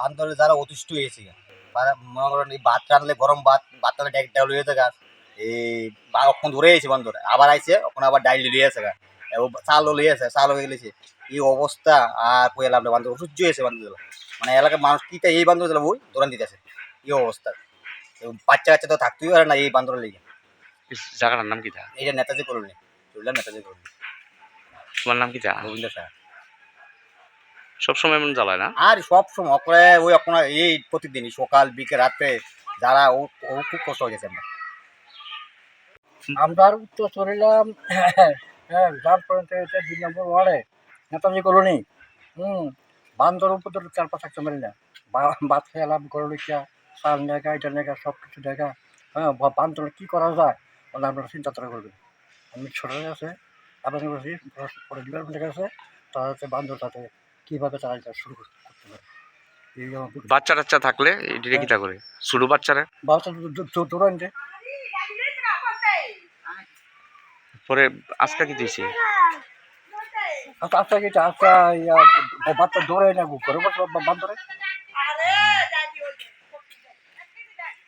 বান্দরে যারা অতিষ্ঠ হয়েছে। মনে করেন এই ভাত রাঁধলে গরম ভাত ভাত রাঁধলে ডাইরেক্ট ডাউল হয়ে থাকে। এই ওখান ধরে আইছে বান্দর। আবার আইছে ওখানে আবার ডাইল লিয়ে আছে গা। ও চালও লিয়ে আছে চাল হয়ে গেছে এই অবস্থা আর কই লাভ নেই, বান্দর অসহ্য হয়েছে বান্দর মানে এলাকার মানুষ কিটা এই বান্দর দিলে বই? দৌড়ান দিতেছে। এই অবস্থা। এবং বাচ্চা কাচ্চা তো থাকতেই পারে না এই বান্দরের লেগে। জায়গাটার নাম কি তা? এইটা নেতাজি কলোনি। চললাম নেতাজি কলোনি। তোমার নাম কি তা? গোবিন্দ স্যার। সবসময় এমন জ্বালায় না? আর সব সময় অপরে ওই আপনার এই প্রতিদিনই সকাল বিকেল রাত্রে যারা ও ও খুব কষ্ট হয়ে গেছে আমরা। আমরা উত্তর চলিলাম হ্যাঁ যার পর্যন্ত এটা দুই নম্বর ওয়ার্ডে নেতাজি কলোনি। হুম বান্দর উপর চার পাঁচ মারি না। ভাত খেলাম গরু লিখা চাল নেগা এটা নেগা সব কিছু দেখা হ্যাঁ বান্দর কী করা যায়? আপনারা চিন্তা করা করবেন। আমি ছোটো আছে আপনাদের কাছে পরে ডিপার্টমেন্টের কাছে তারা হচ্ছে বান্দর তাতে কীভাবে তারা এটা শুরু করতে পারে? বাচ্চা টাচ্চা থাকলে এটা কিটা করে ছোট বাচ্চারা? বাচ্চা দৌড়ান যে পরে আজকে কি দিয়েছে? এটা আচ্ছা ইয়া বাচ্চা দৌড়ে না ঘরে বসে বান্দরে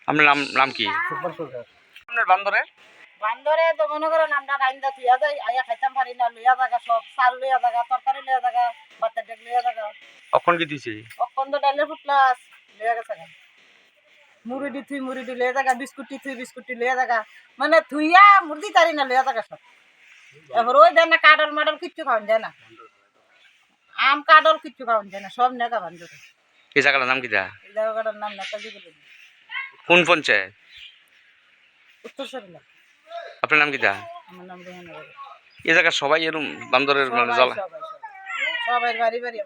আপনার নাম নাম কি? আপনার বান্দরে বান্দরে তো মনে করেন আমরা রাইন্দা থিয়া যাই আয়া খাইতাম পারি না লইয়া জায়গা সব চাল লইয়া জায়গা তরকারি লইয়া জায়গা বাচ্চা ডেক লইয়া জায়গা কখন কি দিয়েছে অকন্দ ডালের ফুটলাস লইয়া গেছে মুড়ি থুই মুড়ি দি লইয়া জায়গা বিস্কুটি থুই বিস্কুটি লইয়া জায়গা মানে থুইয়া মুরগি তারি না লইয়া জায়গা সব। এবার ওই দেয় না কাডল মাডল কিচ্ছু খাওয়ান যায় না। আম কাডল কিচ্ছু খাওয়ান যায় না সব নেগা বান্দরে। এই জায়গাটার নাম কি তা এই জায়গাটার নাম নেতাজি বলে কোন পঞ্চায়েত? উত্তর সরিলা আপনার নাম কি তা? আমার নাম রেহানা বাবু। এই জায়গা সবাই এরকম বান্দরের মানে জ্বালা? সবাই, বাড়ি বাড়ি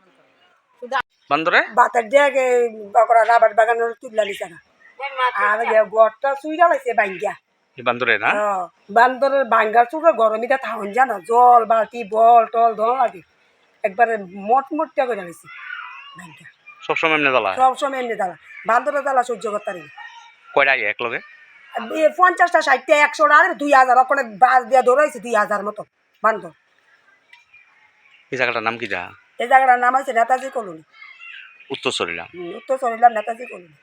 বান্দরে? বাতার দিয়ে বকরা রাবার বাগানের তুললা নিছে না। আর ইয়ে গড়টা চুইরা লাইছে বাঙ্গিয়া বান্দরে না? বান্দরের বাঙ্গা চুড়ে গরমিটা থাউন জানা? জল বালতি বল টল ধল লাগে। একবারে মোট মোটটা করে লাইছে বাঙ্গিয়া সবসময় এমনি জ্বালা সব সময় এমনি দালা বান্দরের দালা সহ্য করতে পারি না। কয়টা এক লগে এ পঞ্চাশটা ষাটটা একশো আর দুই হাজার ওখানে বাস দিয়ে ধরেছে দুই হাজার মতো বান্ধব এই জায়গাটার নাম কি যা? এই জায়গাটার নাম আছে নেতাজি কলোনি। উত্তর সরিলাম উত্তর সরিলাম নেতাজি কলোনি।